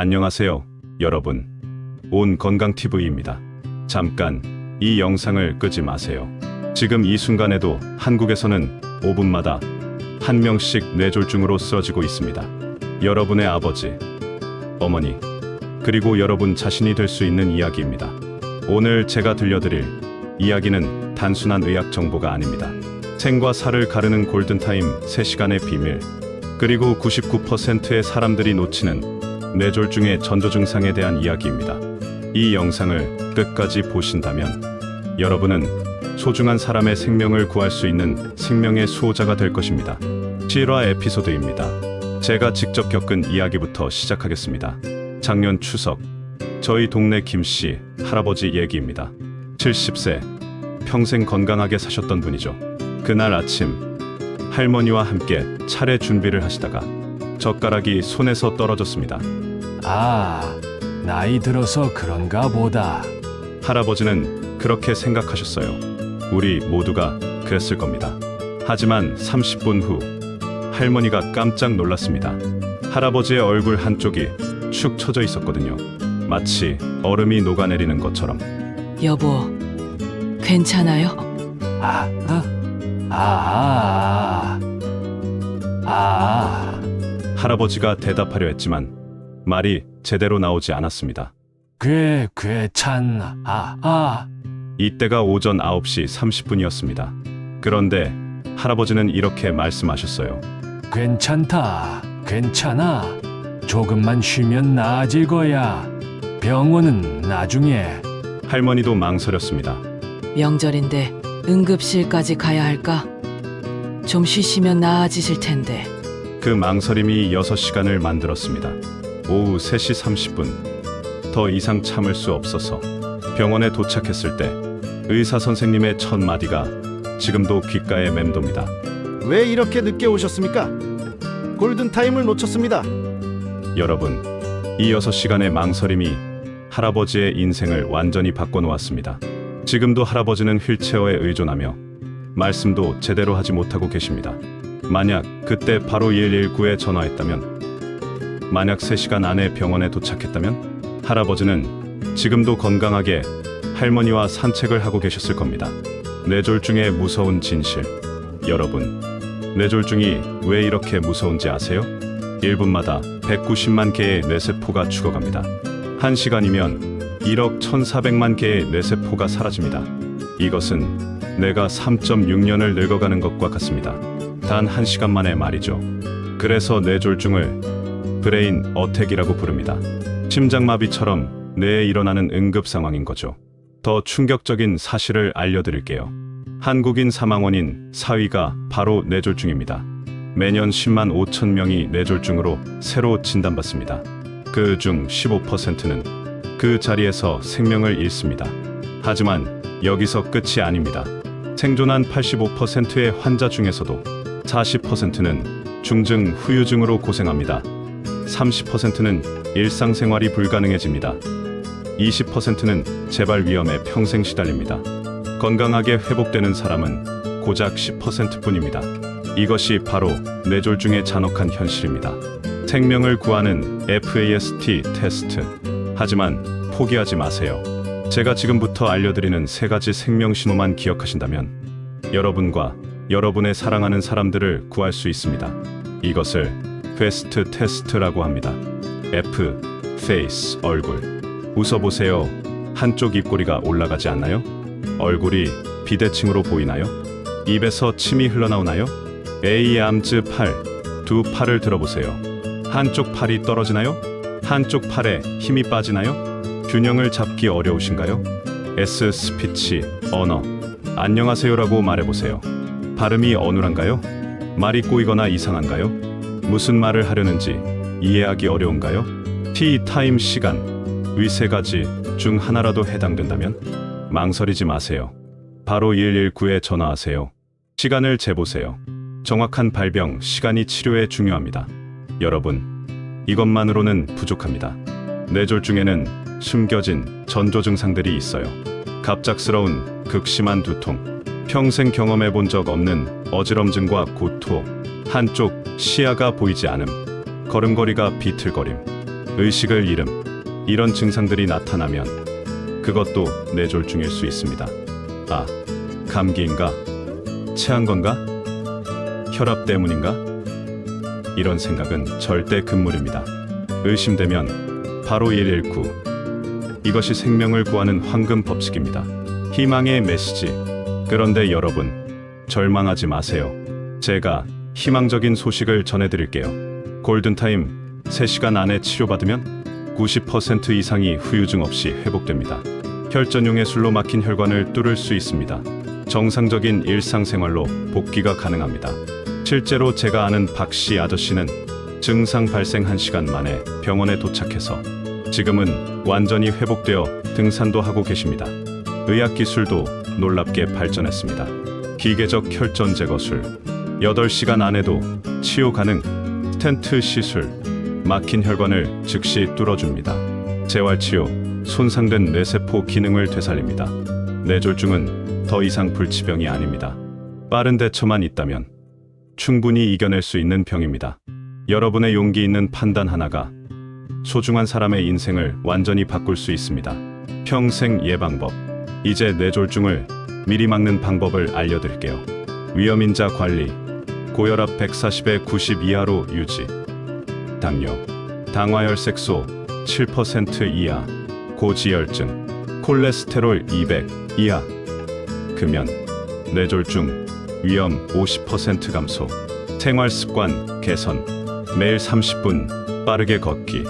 안녕하세요, 여러분. 온 건강TV입니다. 잠깐 이 영상을 끄지 마세요. 지금 이 순간에도 한국에서는 5분마다 한 명씩 뇌졸중으로 쓰러지고 있습니다. 여러분의 아버지, 어머니, 그리고 여러분 자신이 될 수 있는 이야기입니다. 오늘 제가 들려드릴 이야기는 단순한 의학 정보가 아닙니다. 생과 사를 가르는 골든타임 3시간의 비밀, 그리고 99%의 사람들이 놓치는 뇌졸중의 전조 증상에 대한 이야기입니다. 이 영상을 끝까지 보신다면 여러분은 소중한 사람의 생명을 구할 수 있는 생명의 수호자가 될 것입니다. 7화 에피소드입니다. 제가 직접 겪은 이야기부터 시작하겠습니다. 작년 추석, 저희 동네 김씨 할아버지 얘기입니다. 70세, 평생 건강하게 사셨던 분이죠. 그날 아침, 할머니와 함께 차례 준비를 하시다가 젓가락이 손에서 떨어졌습니다. 아, 나이 들어서 그런가 보다. 할아버지는 그렇게 생각하셨어요. 우리 모두가 그랬을 겁니다. 하지만 30분 후 할머니가 깜짝 놀랐습니다. 할아버지의 얼굴 한쪽이 축 처져 있었거든요. 마치 얼음이 녹아내리는 것처럼. 여보, 괜찮아요? 아, 아, 아, 아, 아, 할아버지가 대답하려 했지만 말이 제대로 나오지 않았습니다. 괴, 괴찬, 아, 아, 이때가 오전 9시 30분이었습니다. 그런데 할아버지는 이렇게 말씀하셨어요. 괜찮다, 괜찮아. 조금만 쉬면 나아질 거야. 병원은 나중에. 할머니도 망설였습니다. 명절인데 응급실까지 가야 할까? 좀 쉬시면 나아지실 텐데. 그 망설임이 6시간을 만들었습니다. 오후 3시 30분. 더 이상 참을 수 없어서 병원에 도착했을 때 의사 선생님의 첫 마디가 지금도 귓가에 맴돕니다. 왜 이렇게 늦게 오셨습니까? 골든 타임을 놓쳤습니다. 여러분, 이 6시간의 망설임이 할아버지의 인생을 완전히 바꿔놓았습니다. 지금도 할아버지는 휠체어에 의존하며 말씀도 제대로 하지 못하고 계십니다. 만약 그때 바로 119에 전화했다면, 만약 3시간 안에 병원에 도착했다면, 할아버지는 지금도 건강하게 할머니와 산책을 하고 계셨을 겁니다. 뇌졸중의 무서운 진실. 여러분, 뇌졸중이 왜 이렇게 무서운지 아세요? 1분마다 190만 개의 뇌세포가 죽어갑니다. 1시간이면 1억 1,400만 개의 뇌세포가 사라집니다. 이것은 내가 3.6년을 늙어가는 것과 같습니다. 단 1시간 만의 말이죠. 그래서 뇌졸중을 브레인 어택이라고 부릅니다. 심장마비처럼 뇌에 일어나는 응급 상황인 거죠. 더 충격적인 사실을 알려드릴게요. 한국인 사망 원인 4위가 바로 뇌졸중입니다. 매년 10만 5천 명이 뇌졸중으로 새로 진단받습니다. 그 중 15%는 그 자리에서 생명을 잃습니다. 하지만 여기서 끝이 아닙니다. 생존한 85%의 환자 중에서도 40%는 중증 후유증으로 고생합니다. 30%는 일상생활이 불가능해집니다. 20%는 재발 위험에 평생 시달립니다. 건강하게 회복되는 사람은 고작 10%뿐입니다. 이것이 바로 뇌졸중의 잔혹한 현실입니다. 생명을 구하는 FAST 테스트. 하지만 포기하지 마세요. 제가 지금부터 알려드리는 세 가지 생명 신호만 기억하신다면 여러분과 여러분의 사랑하는 사람들을 구할 수 있습니다. 이것을 퀘스트 테스트라고 합니다. F, face, 얼굴. 웃어보세요. 한쪽 입꼬리가 올라가지 않나요? 얼굴이 비대칭으로 보이나요? 입에서 침이 흘러나오나요? A, 암즈 팔. 두 팔을 들어보세요. 한쪽 팔이 떨어지나요? 한쪽 팔에 힘이 빠지나요? 균형을 잡기 어려우신가요? S, 스피치, 언어. 안녕하세요라고 말해보세요. 발음이 어눌한가요? 말이 꼬이거나 이상한가요? 무슨 말을 하려는지 이해하기 어려운가요? T 타임 시간 위세 가지 중 하나라도 해당된다면 망설이지 마세요. 바로 119에 전화하세요. 시간을 재보세요. 정확한 발병 시간이 치료에 중요합니다. 여러분, 이것만으로는 부족합니다. 뇌졸중에는 숨겨진 전조 증상들이 있어요. 갑작스러운 극심한 두통, 평생 경험해 본 적 없는 어지럼증과 고토, 한쪽 시야가 보이지 않음, 걸음걸이가 비틀거림, 의식을 잃음, 이런 증상들이 나타나면 그것도 뇌졸중일 수 있습니다. 아, 감기인가? 체한 건가? 혈압 때문인가? 이런 생각은 절대 금물입니다. 의심되면 바로 119. 이것이 생명을 구하는 황금 법칙입니다. 희망의 메시지. 그런데 여러분, 절망하지 마세요. 제가 희망적인 소식을 전해드릴게요. 골든타임 3시간 안에 치료받으면 90% 이상이 후유증 없이 회복됩니다. 혈전용의 술로 막힌 혈관을 뚫을 수 있습니다. 정상적인 일상생활로 복귀가 가능합니다. 실제로 제가 아는 박 씨 아저씨는 증상 발생 1시간 만에 병원에 도착해서 지금은 완전히 회복되어 등산도 하고 계십니다. 의학 기술도 놀랍게 발전했습니다. 기계적 혈전 제거술, 8시간 안에도 치유 가능, 스텐트 시술, 막힌 혈관을 즉시 뚫어줍니다. 재활 치료, 손상된 뇌세포 기능을 되살립니다. 뇌졸중은 더 이상 불치병이 아닙니다. 빠른 대처만 있다면 충분히 이겨낼 수 있는 병입니다. 여러분의 용기 있는 판단 하나가 소중한 사람의 인생을 완전히 바꿀 수 있습니다. 평생 예방법. 이제 뇌졸중을 미리 막는 방법을 알려드릴게요. 위험인자 관리. 고혈압 140에 90 이하로 유지. 당뇨. 당화혈색소 7% 이하. 고지혈증. 콜레스테롤 200 이하. 금연. 뇌졸중. 위험 50% 감소. 생활 습관 개선. 매일 30분 빠르게 걷기.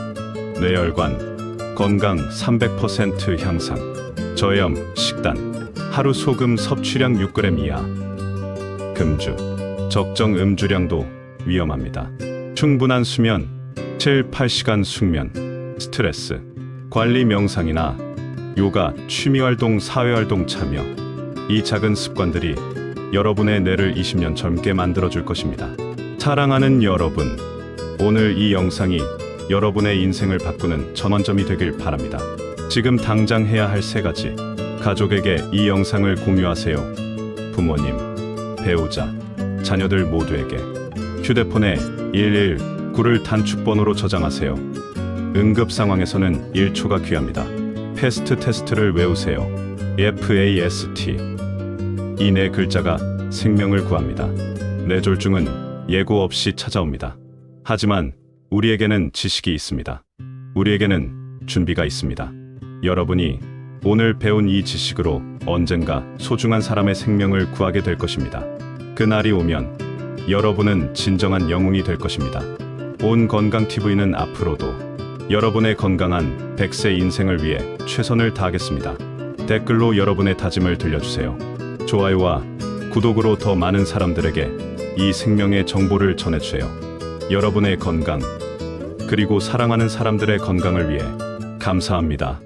뇌혈관 건강 300% 향상. 저염 식단 하루 소금 섭취량 6g 이하. 금주 적정 음주량도 위험합니다. 충분한 수면 7, 8시간 숙면 스트레스 관리 명상이나 요가 취미활동 사회활동 참여 이 작은 습관들이 여러분의 뇌를 20년 젊게 만들어줄 것입니다. 사랑하는 여러분 오늘 이 영상이 여러분의 인생을 바꾸는 전환점이 되길 바랍니다. 지금 당장 해야 할 세 가지. 가족에게 이 영상을 공유하세요. 부모님, 배우자, 자녀들 모두에게. 휴대폰에 119를 단축번호로 저장하세요. 응급 상황에서는 1초가 귀합니다. 패스트 테스트를 외우세요. FAST. 이 네 글자가 생명을 구합니다. 뇌졸중은 예고 없이 찾아옵니다. 하지만 우리에게는 지식이 있습니다. 우리에게는 준비가 있습니다. 여러분이 오늘 배운 이 지식으로 언젠가 소중한 사람의 생명을 구하게 될 것입니다. 그날이 오면 여러분은 진정한 영웅이 될 것입니다. 온 건강 TV는 앞으로도 여러분의 건강한 100세 인생을 위해 최선을 다하겠습니다. 댓글로 여러분의 다짐을 들려주세요. 좋아요와 구독으로 더 많은 사람들에게 이 생명의 정보를 전해주세요. 여러분의 건강, 그리고 사랑하는 사람들의 건강을 위해 감사합니다.